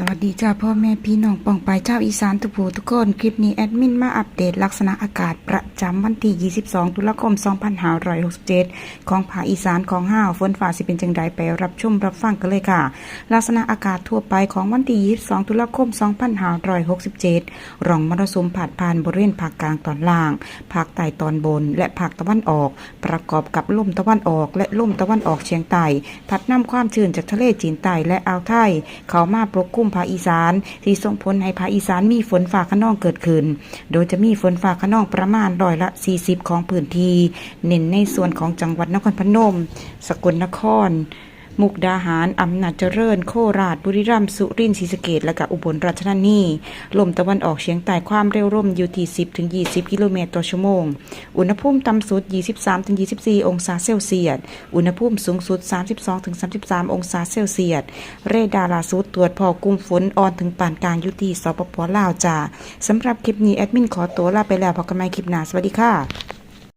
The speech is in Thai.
สวัสดีจ้าพ่อแม่พี่น้องปองไปเจ้าอีสานทุกผู้ทุกคน คลิปนี้แอดมินมาอัปเดตลักษณะอากาศประจำวันที่ 22 ตุลาคม 2567 ของภาคอีสานของห้าวฝนฟ้าสิเป็นจังใดไปรับชมรับฟังกันเลยค่ะ ลักษณะอากาศทั่วไปของวันที่ 22 ตุลาคม 2567 ร่องมรสุมผ่านผ่านบริเวณภาคกลางตอนล่างภาคใต้ตอนบน และภาคตะวันออก ประกอบกับลมตะวันออก และลมตะวันออกเฉียงใต้พัดนำความชื้นจากทะเลจีนใต้และอ่าวไทย เข้ามาปกคลุมภาคอีสานที่ส่งผลให้ภาคอีสานมีฝนฟ้าขนองเกิดขึ้น โดยจะมีฝนฟ้าขนองประมาณร้อยละ 40 ของพื้นที่ เน้นในส่วนของจังหวัดนครพนม สกลนคร มุกดาหาร อำนาจเจริญ โคราช บุรีรัมย์ สุรินทร์ศรีสะเกษและก็อุบลราชธานี ลมตะวันออกเฉียงใต้ความเร็วลมอยู่ที่ 10ถึง20 กิโลเมตรต่อชั่วโมง อุณหภูมิต่ำสุด 23ถึง24 องศาเซลเซียส อุณหภูมิสูงสุด 32ถึง33 องศาเซลเซียส เรดาร์ล่าสุดตรวจพอกุ่มฝนอ่อนถึงปานกลางอยู่ที่สปปลาวจ้าสำหรับคลิปนี้แอดมินขอตัวลาไปแล้วพบกันใหม่คลิปหน้าสวัสดีค่ะ